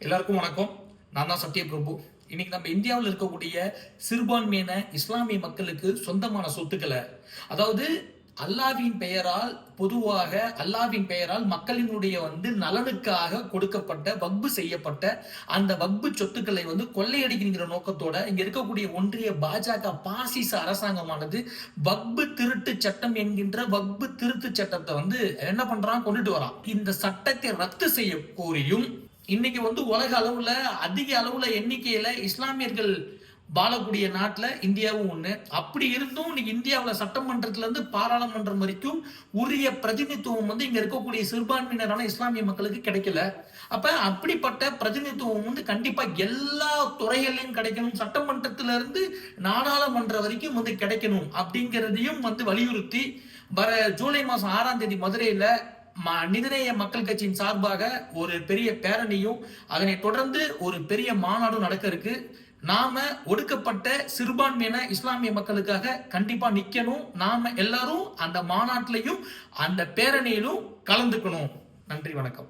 எல்லாருக்கும் வணக்கம். நான் தான் சத்யபிரபு இன்னைக்கு நம்ம இந்தியாவில் இருக்கக்கூடிய சிறுபான்மையின இஸ்லாமிய மக்களுக்கு சொந்தமான சொத்துக்களை அதாவது அல்லாவின் பெயரால் பொதுவாக அல்லாவின் பெயரால் மக்களினுடைய வந்து நலனுக்காக கொடுக்கப்பட்ட வக்பு செய்யப்பட்ட அந்த வக்பு சொத்துக்களை வந்து கொள்ளையடிக்கிற நோக்கத்தோட இங்க இருக்கக்கூடிய ஒன்றிய பாஜக பாசிச அரசாங்கமானது வக்பு திருட்டு சட்டம் என்கின்ற வக்பு திருட்டு சட்டத்தை வந்து என்ன பண்றான்? கொண்டுட்டு வரான். இந்த சட்டத்தை ரத்து செய்ய கோரியும் இன்னைக்கு வந்து உலக அளவுல அதிக அளவுல எண்ணிக்கையில இஸ்லாமியர்கள் வாழக்கூடிய நாட்டுல இந்தியாவும் ஒண்ணு. அப்படி இருந்தும் இன்னைக்கு இந்தியாவில் சட்டமன்றத்துல இருந்து பாராளுமன்றம் வரைக்கும் உரிய பிரதிநிதித்துவம் வந்து இங்க இருக்கக்கூடிய சிறுபான்மையினரான இஸ்லாமிய மக்களுக்கு கிடைக்கல. அப்ப அப்படிப்பட்ட பிரதிநிதித்துவம் வந்து கண்டிப்பா எல்லா துறைகளிலும் கிடைக்கணும். சட்டமன்றத்துல இருந்து நாடாளுமன்றம் வரைக்கும் வந்து கிடைக்கணும் அப்படிங்கிறதையும் வந்து வலியுறுத்தி வர ஜூலை மாசம் ஆறாம் தேதி மதுரையில மனிதநேய மக்கள் கட்சியின் சார்பாக ஒரு பெரிய பேரணியும் அதனை தொடர்ந்து ஒரு பெரிய மாநாடும் நடக்க இருக்கு. நாம ஒடுக்கப்பட்ட சிறுபான்மையின இஸ்லாமிய மக்களுக்காக கண்டிப்பா நிக்கணும். நாம எல்லாரும் அந்த மாநாட்டிலையும் அந்த பேரணியிலும் கலந்துக்கணும். நன்றி வணக்கம்.